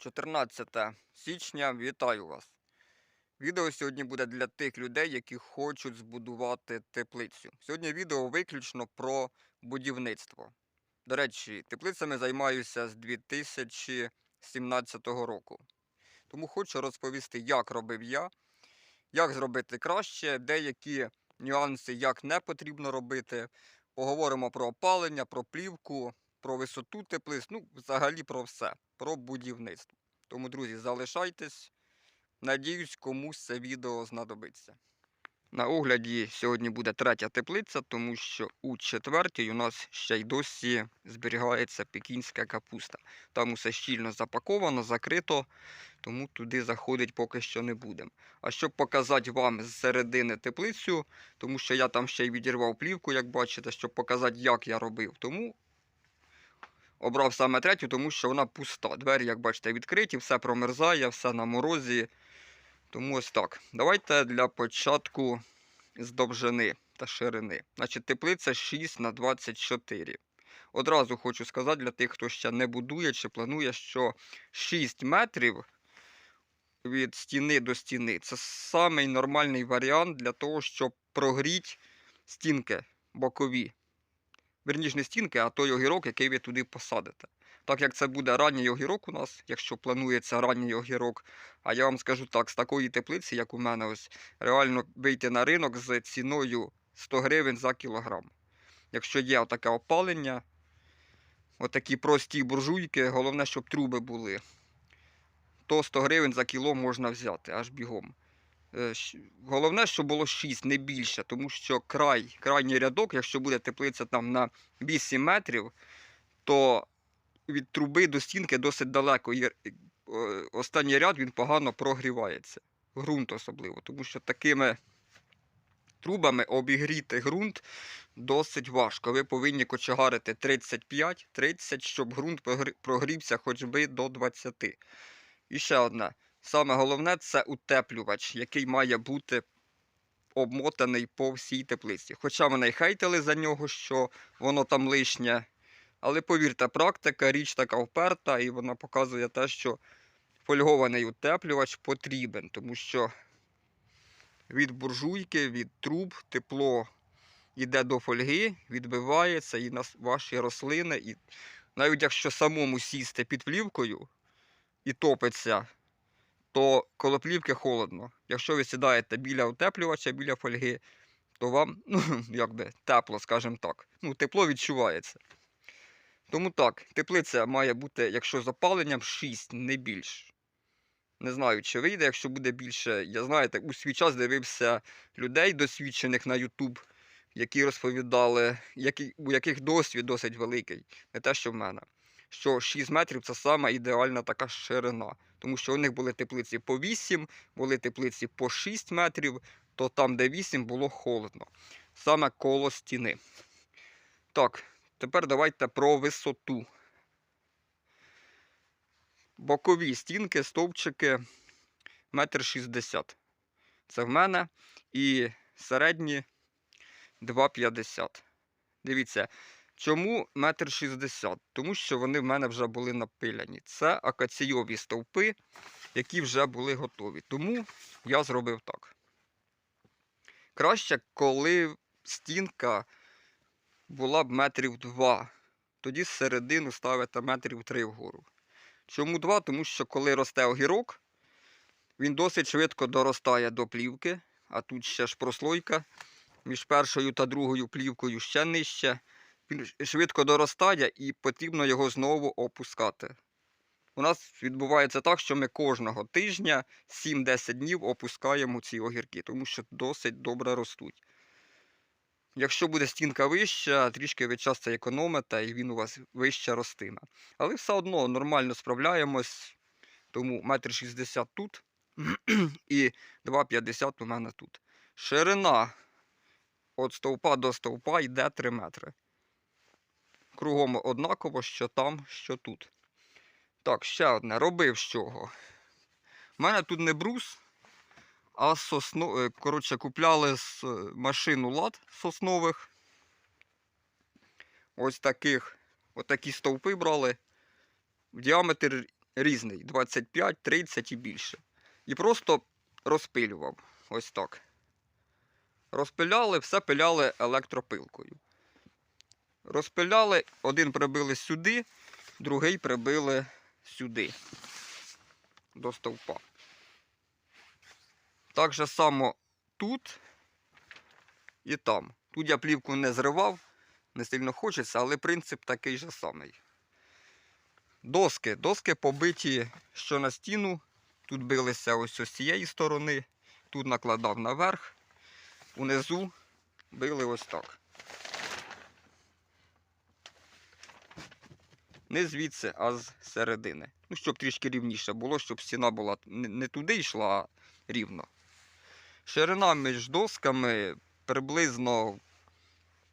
14 січня, вітаю вас. Відео сьогодні буде для тих людей, які хочуть збудувати теплицю. Сьогодні відео виключно про будівництво. До речі, теплицями займаюся з 2017 року. Тому хочу розповісти, як робив я, як зробити краще, деякі нюанси, як не потрібно робити. Поговоримо про опалення, про плівку, про висоту теплиць, ну, взагалі про все, про будівництво. Тому, друзі, залишайтесь. Надіюсь, комусь це відео знадобиться. На огляді сьогодні буде третя теплиця, тому що у четвертій у нас ще й досі зберігається пекінська капуста. Там усе щільно запаковано, закрито, тому туди заходить поки що не будемо. А щоб показати вам з середини теплицю, тому що я там ще й відірвав плівку, як бачите, щоб показати, як я робив. Тому обрав саме третю, тому що вона пуста. Двері, як бачите, відкриті, все промерзає, все на морозі. Тому ось так. Давайте для початку з довжини та ширини. Значить, теплиця 6 на 24. Одразу хочу сказати для тих, хто ще не будує чи планує, що 6 метрів від стіни до стіни це самий нормальний варіант для того, щоб прогріти стінки бокові. Верніше не стінки, а той огірок, який ви туди посадите. Так як це буде ранній огірок у нас, якщо планується ранній огірок, а я вам скажу так, з такої теплиці, як у мене, ось реально вийти на ринок з ціною 100 гривень за кілограм. Якщо є таке опалення, отакі прості буржуйки, головне, щоб труби були, то 100 гривень за кіло можна взяти аж бігом. Е, Головне, щоб було 6, не більше, тому що край, крайній рядок, якщо буде теплиця там на 8 метрів, то від труби до стінки досить далеко. Останній ряд він погано прогрівається. Грунт особливо, тому що такими трубами обігріти ґрунт досить важко. Ви повинні кочегарити 35-30, щоб ґрунт прогрівся хоч би до 20. І ще одне. Саме головне це утеплювач, який має бути обмотаний по всій теплиці. Хоча мене й хейтили за нього, що воно там лишнє. Але повірте, практика річ така вперта, і вона показує те, що фольгований утеплювач потрібен, тому що від буржуйки, від труб тепло йде до фольги, відбивається і на ваші рослини. І навіть якщо самому сісти під плівкою і топиться, то коло плівки холодно. Якщо ви сідаєте біля утеплювача, біля фольги, то вам ну, якби тепло, скажімо так. Ну, тепло відчувається. Тому так, теплиця має бути, якщо з опаленням, 6, не більше. Не знаю, чи вийде, якщо буде більше. Я знаєте, у свій час дивився людей досвідчених на YouTube, які розповідали, які, у яких досвід досить великий, не те, що в мене. Що 6 метрів це сама ідеальна така ширина. Тому що у них були теплиці по 8, були теплиці по 6 метрів, то там, де 8, було холодно. Саме коло стіни. Так, Тепер давайте про висоту. Бокові стінки, стовпчики 1,60 м. Це в мене. І середні 2,50 м. Дивіться, чому 1,60 м? Тому що вони в мене вже були напиляні. Це акаційові стовпи, які вже були готові. Тому я зробив так. Краще, коли стінка була б метрів два. Тоді середину ставите метрів три вгору. Чому два? Тому що коли росте огірок, він досить швидко доростає до плівки, а тут ще ж прослойка між першою та другою плівкою ще нижче. Він швидко доростає і потрібно його знову опускати. У нас відбувається так, що ми кожного тижня 7-10 днів опускаємо ці огірки, тому що досить добре ростуть. Якщо буде стінка вища, трішки ви час це економите, і він у вас вище ростиме. Але все одно нормально справляємось. Тому 1,60 м тут і 2,50 у мене тут. Ширина від стовпа до стовпа йде 3 метри. Кругом однаково, що там, що тут. Так, ще одне. Робив з чого. У мене тут не брус, а сосно... е, коротше, купляли з е, машину лад соснових. Ось таких. Отакі стовпи брали. В діаметр різний 25, 30 і більше. І просто розпилював. Ось так. Розпиляли, все пиляли електропилкою. Розпиляли, один прибили сюди, другий прибили сюди. До стовпа. Так же само тут і там. Тут я плівку не зривав, не сильно хочеться, але принцип такий же самий. Доски. Доски побиті що на стіну. Тут билися ось з цієї сторони, тут накладав наверх, унизу били ось так. Не звідси, а з середини. Ну, щоб трішки рівніше було, щоб стіна була не туди йшла, а рівно. Ширина між досками приблизно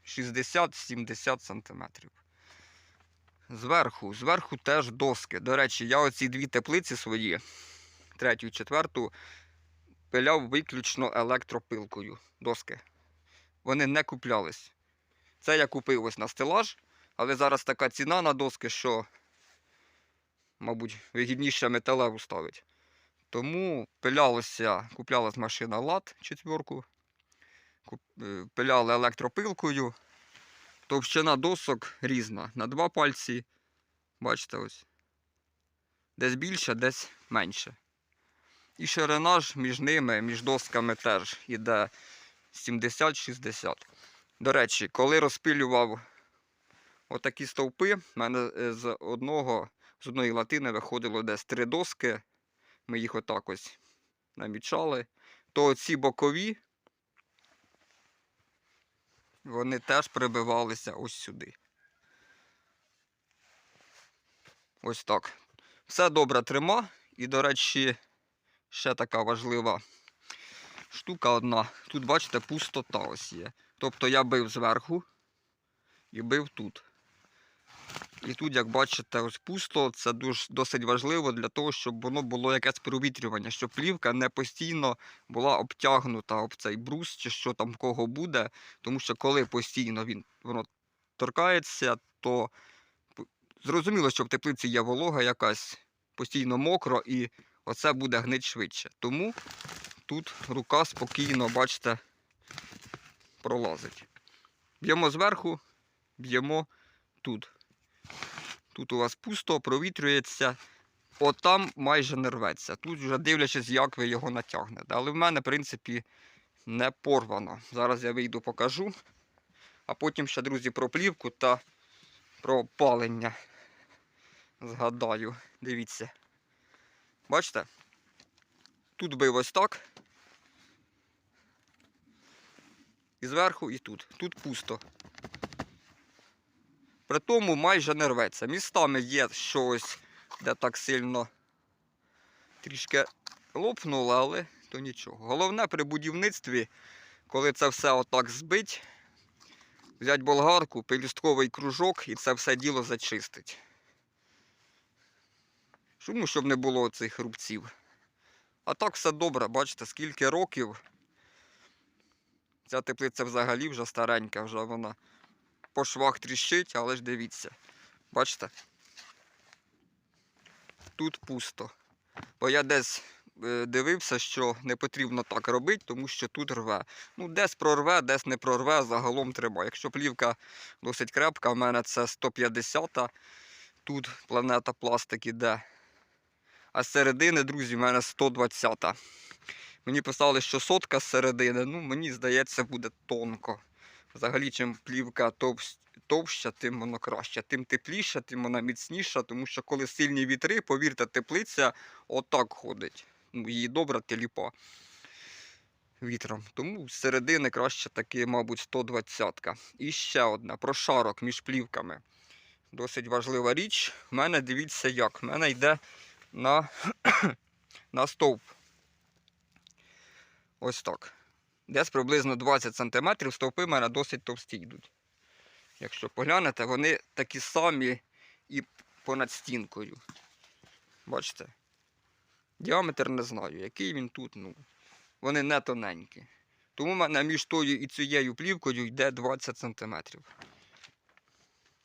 60-70 см. Зверху, зверху теж доски. До речі, я оці дві теплиці свої, третю і четверту, пиляв виключно електропилкою доски. Вони не куплялись. Це я купив ось на стелаж, але зараз така ціна на доски, що, мабуть, вигідніше металеву ставить. Тому пилялося, куплялась машина лад четверку, е, пиляли електропилкою. Товщина досок різна. На два пальці. Бачите ось. Десь більше, десь менше. І ширина ж між ними, між досками теж іде 70-60. До речі, коли розпилював отакі стовпи, в мене е, з одного, з одної латини виходило десь три доски. Ми їх отак ось намічали. То ці бокові, вони теж прибивалися ось сюди. Ось так. Все добре трима. І, до речі, ще така важлива штука одна. Тут, бачите, пустота ось є. Тобто я бив зверху і бив тут. І тут, як бачите, ось пусто, це дуже, досить важливо для того, щоб воно було якесь провітрювання, щоб плівка не постійно була обтягнута об цей брус чи що там кого буде. Тому що коли постійно він, воно торкається, то зрозуміло, що в теплиці є волога якась, постійно мокро, і оце буде гнить швидше. Тому тут рука спокійно, бачите, пролазить. Б'ємо зверху, б'ємо тут. Тут у вас пусто, провітрюється. Отам майже не рветься. Тут вже дивлячись, як ви його натягнете. Але в мене, в принципі, не порвано. Зараз я вийду покажу. А потім ще, друзі, про плівку та про палення. Згадаю. Дивіться. Бачите? Тут бив ось так. І зверху, і тут. Тут пусто. При тому майже не рветься. Містами є щось, де так сильно трішки лопнуло, але то нічого. Головне при будівництві, коли це все отак збить, взяти болгарку, пелюстковий кружок і це все діло зачистить. Чому, щоб не було цих рубців. А так все добре, бачите, скільки років. Ця теплиця взагалі вже старенька, вже вона по швах тріщить, але ж дивіться. Бачите? Тут пусто. Бо я десь е, дивився, що не потрібно так робити, тому що тут рве. Ну, десь прорве, десь не прорве, загалом треба. Якщо плівка досить крепка, в мене це 150, тут планета пластик іде. А з середини, друзі, в мене 120. Мені писали, що сотка з середини, ну мені здається, буде тонко. Взагалі, чим плівка товща, тим воно краще. Тим тепліше, тим вона міцніша, тому що коли сильні вітри, повірте, теплиця отак ходить. Ну, її добра теліпа вітром. Тому з середини краще таки, мабуть, 120-ка. І ще одна прошарок між плівками. Досить важлива річ. У мене дивіться як. У мене йде на, на стовп. Ось так. Десь приблизно 20 см стовпи в мене досить товсті йдуть. Якщо поглянете, вони такі самі і понад стінкою. Бачите? Діаметр не знаю, який він тут, ну. Вони не тоненькі. Тому в мене між тою і цією плівкою йде 20 см.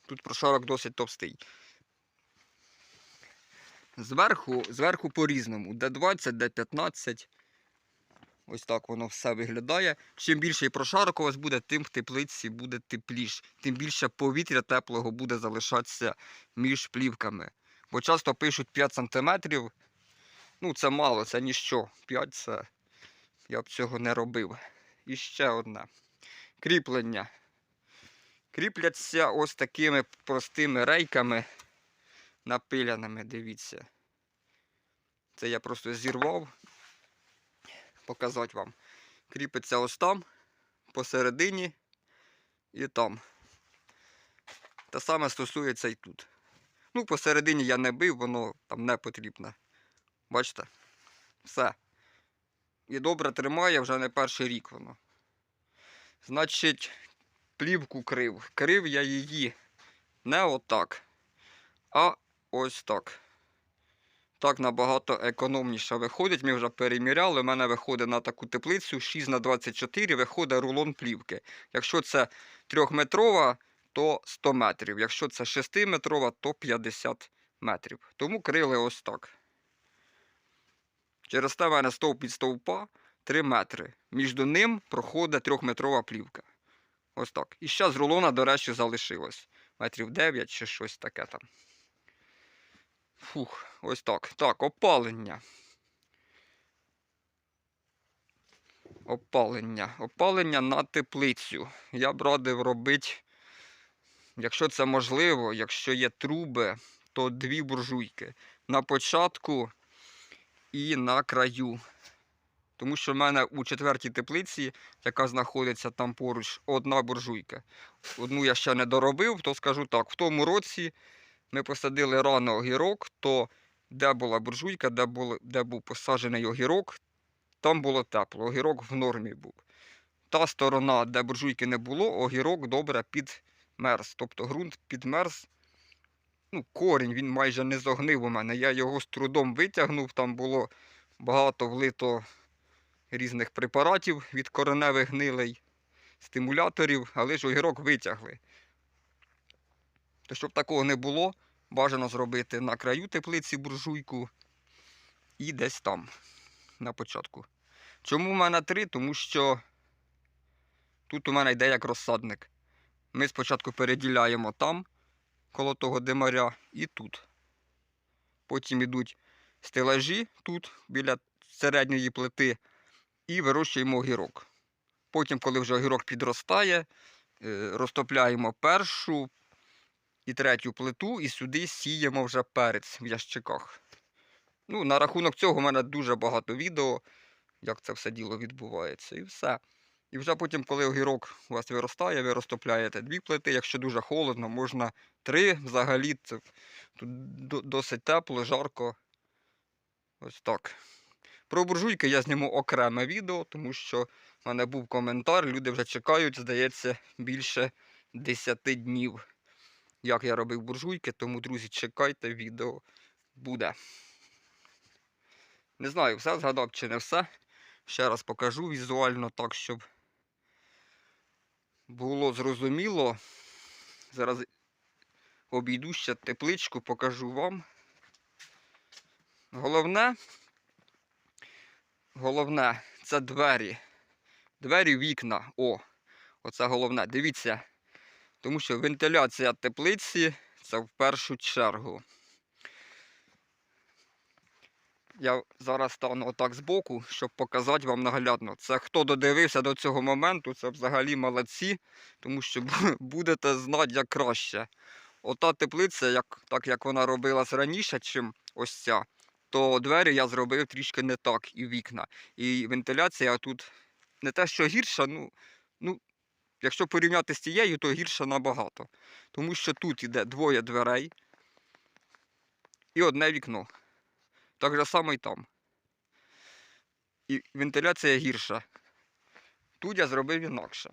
Тут прошарок досить товстий. Зверху, зверху по-різному. Де 20, де 15. Ось так воно все виглядає. Чим більший прошарок у вас буде, тим в теплиці буде тепліше. Тим більше повітря теплого буде залишатися між плівками. Бо часто пишуть 5 см. Ну, це мало, це ніщо. 5 це я б цього не робив. І ще одне. Кріплення. Кріпляться ось такими простими рейками напиляними, дивіться. Це я просто зірвав. Показати вам. Кріпиться ось там, посередині і там. Те саме стосується і тут. Ну, посередині я не бив, воно там не потрібно. Бачите? Все. І добре тримає вже не перший рік воно. Значить, плівку крив. Крив я її не отак, а ось так. Так набагато економніше виходить. Ми вже переміряли. У мене виходить на таку теплицю 6 на 24 виходить рулон плівки. Якщо це 3-метрова, то 100 метрів. Якщо це 6-метрова, то 50 метрів. Тому крили ось так. Через те в мене стовп від стовпа 3 метри. Між ним проходить 3-метрова плівка. Ось так. І ще з рулона, до речі, залишилось. Метрів 9 чи щось таке там. Фух, ось так. Так, опалення. Опалення. Опалення на теплицю. Я б радив робити, якщо це можливо, якщо є труби, то дві буржуйки. На початку і на краю. Тому що в мене у четвертій теплиці, яка знаходиться там поруч, одна буржуйка. Одну я ще не доробив, то скажу так, в тому році ми посадили рано огірок, то де була буржуйка, де, було, де був посаджений огірок, там було тепло, огірок в нормі був. Та сторона, де буржуйки не було, огірок добре підмерз. Тобто ґрунт підмерз. Ну, корінь він майже не зогнив у мене. Я його з трудом витягнув, там було багато влито різних препаратів від кореневих гнилей, стимуляторів, але ж огірок витягли. То щоб такого не було, бажано зробити на краю теплиці буржуйку і десь там, на початку. Чому в мене три? Тому що тут у мене йде як розсадник. Ми спочатку переділяємо там, коло того димаря, і тут. Потім йдуть стелажі тут, біля середньої плити, і вирощуємо огірок. Потім, коли вже огірок підростає, е, розтопляємо першу і третю плиту, і сюди сіємо вже перець в ящиках. Ну, на рахунок цього в мене дуже багато відео, як це все діло відбувається, і все. І вже потім, коли огірок у вас виростає, ви розтопляєте дві плити. Якщо дуже холодно, можна три взагалі. Це тут досить тепло, жарко. Ось так. Про буржуйки я зніму окреме відео, тому що в мене був коментар, люди вже чекають, здається, більше 10 днів, як я робив буржуйки. Тому, друзі, чекайте, відео буде. Не знаю, все згадав чи не все. Ще раз покажу візуально так, щоб було зрозуміло. Зараз обійду ще тепличку, покажу вам. Головне, головне це двері. Двері вікна. О, оце головне. Дивіться. Тому що вентиляція теплиці це в першу чергу. Я зараз стану отак збоку, щоб показати вам наглядно. Це хто додивився до цього моменту, це взагалі молодці, тому що будете знати як краще. Ота теплиця, як, так як вона робилась раніше, чим ось ця, то двері я зробив трішки не так і вікна. І вентиляція тут не те, що гірша, ну, ну якщо порівняти з тією, то гірша набагато. Тому що тут іде двоє дверей і одне вікно. Так же само і там. І вентиляція гірша. Тут я зробив інакше.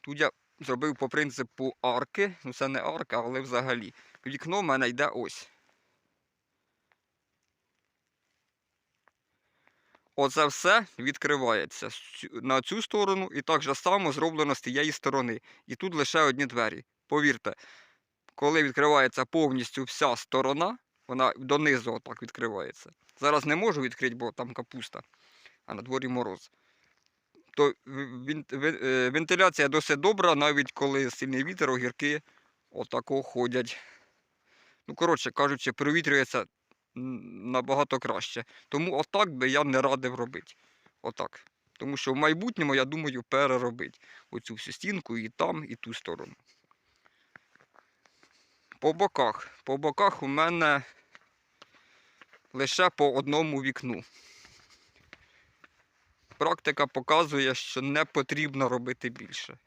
Тут я зробив по принципу арки. Ну це не арка, але взагалі. Вікно в мене йде ось. Оце все відкривається на цю сторону і так же само зроблено з тієї сторони. І тут лише одні двері. Повірте, коли відкривається повністю вся сторона, Вона донизу отак відкривається. Зараз не можу відкрити, бо там капуста, а на дворі мороз. То е, вентиляція досить добра, навіть коли сильний вітер, огірки отако ходять. Ну, коротше кажучи, провітрюється набагато краще. Тому отак би я не радив робити. Отак. Тому що в майбутньому, я думаю, переробити оцю всю стінку і там, і ту сторону. По боках. По боках у мене лише по одному вікну. Практика показує, що не потрібно робити більше.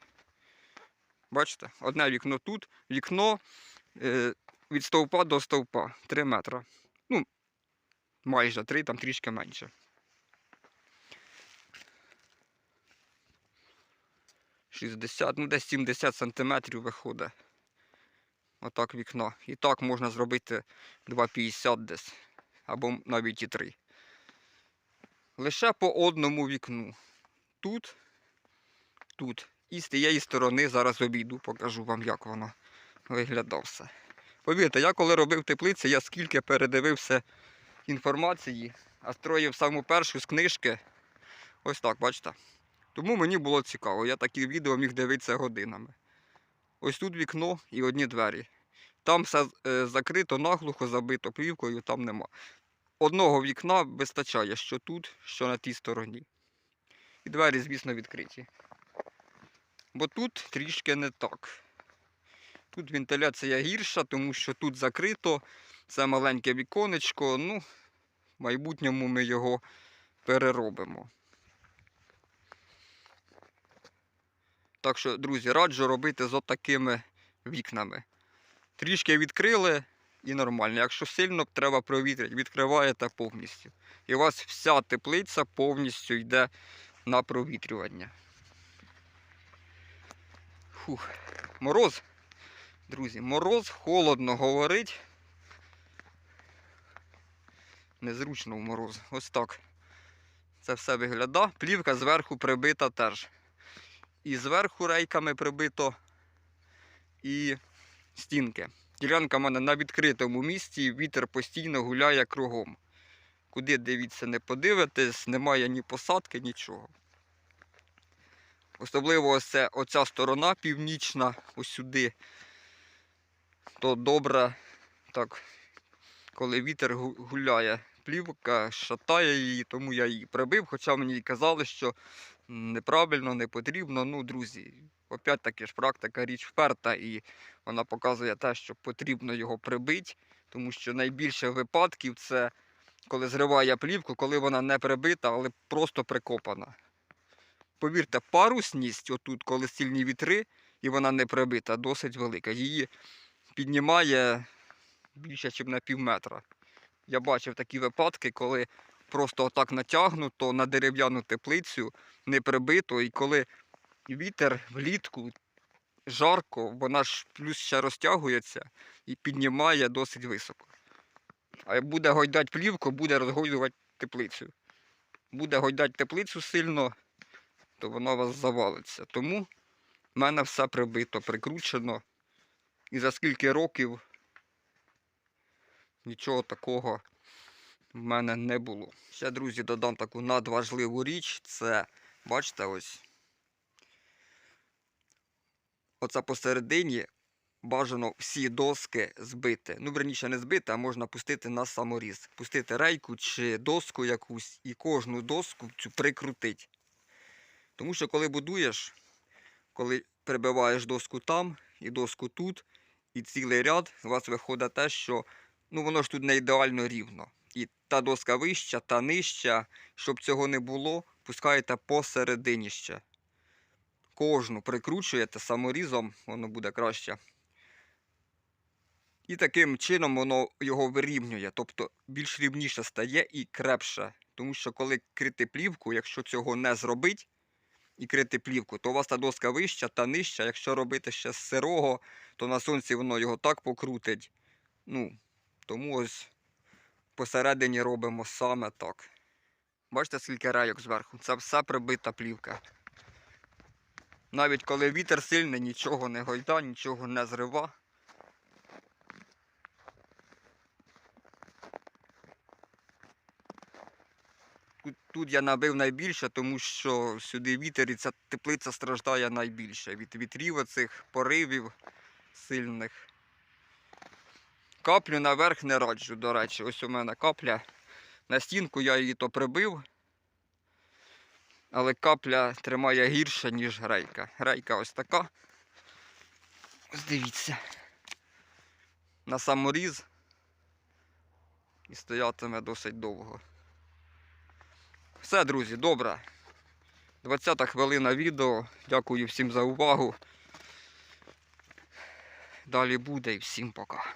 Бачите, одне вікно тут, вікно е, від стовпа до стовпа 3 метри. Ну, майже 3, там трішки менше. Шістдесят, ну десь 70 сантиметрів виходить. Отак вікно. І так можна зробити 2,50 десь. Або навіть і 3. Лише по одному вікну. Тут, тут. І з тієї сторони зараз обійду, покажу вам, як воно виглядав все. Повірте, я коли робив теплиці, я скільки передивився інформації, а строїв саму першу з книжки. Ось так, бачите. Тому мені було цікаво. Я такі відео міг дивитися годинами. Ось тут вікно і одні двері. Там все е, закрито, наглухо забито плівкою, там нема. Одного вікна вистачає, що тут, що на тій стороні. І двері, звісно, відкриті. Бо тут трішки не так. Тут вентиляція гірша, тому що тут закрито, це маленьке віконечко. Ну, в майбутньому ми його переробимо. Так що, друзі, раджу робити з отакими вікнами. Трішки відкрили і нормально. Якщо сильно треба провітрити, відкриваєте повністю. І у вас вся теплиця повністю йде на провітрювання. Фух. Мороз. Друзі, мороз, холодно говорить. Незручно в мороз. Ось так. Це все виглядає. Плівка зверху прибита теж. І зверху рейками прибито, і стінки. Ділянка в мене на відкритому місці, вітер постійно гуляє кругом. Куди дивіться, не подивитесь, немає ні посадки, нічого. Особливо ось це, оця сторона північна, ось сюди. То добре, так, коли вітер гуляє, плівка шатає її, тому я її прибив, хоча мені й казали, що неправильно, не потрібно. Ну, друзі, опять таки ж практика річ вперта, і вона показує те, що потрібно його прибити, тому що найбільше випадків це коли зриває плівку, коли вона не прибита, але просто прикопана. Повірте, парусність, отут, коли сильні вітри, і вона не прибита, досить велика. Її піднімає більше, ніж на пів метра. Я бачив такі випадки, коли просто отак натягнуто на дерев'яну теплицю, не прибито, і коли вітер влітку жарко, вона ж плюс ще розтягується і піднімає досить високо. А буде гойдати плівку, буде розгойдувати теплицю. Буде гойдати теплицю сильно, то вона у вас завалиться. Тому в мене все прибито, прикручено. І за скільки років нічого такого в мене не було. Ще, друзі, додам таку надважливу річ. Це, бачите, ось. Оце посередині бажано всі доски збити. Ну, верніше не збити, а можна пустити на саморіз. Пустити рейку чи доску якусь і кожну доску цю прикрутить. Тому що коли будуєш, коли прибиваєш доску там і доску тут, і цілий ряд, у вас виходить те, що ну, воно ж тут не ідеально рівно. І та доска вища, та нижча. Щоб цього не було, пускаєте посередині ще. Кожну прикручуєте саморізом, воно буде краще. І таким чином воно його вирівнює, тобто більш рівніше стає і крепше. Тому що коли крити плівку, якщо цього не зробить і крити плівку, то у вас та доска вища та нижча. Якщо робити ще з сирого, то на сонці воно його так покрутить. Ну, тому ось посередині робимо саме так. Бачите, скільки рейок зверху? Це все прибита плівка. Навіть коли вітер сильний, нічого не гойда, нічого не зрива. Тут, я набив найбільше, тому що сюди вітер і ця теплиця страждає найбільше від вітрів оцих поривів сильних. Каплю наверх не раджу, до речі. Ось у мене капля. На стінку я її то прибив. Але капля тримає гірше, ніж грейка. Грейка ось така. Ось дивіться. На саморіз. І стоятиме досить довго. Все, друзі, добре. 20 хвилина відео. Дякую всім за увагу. Далі буде і всім пока.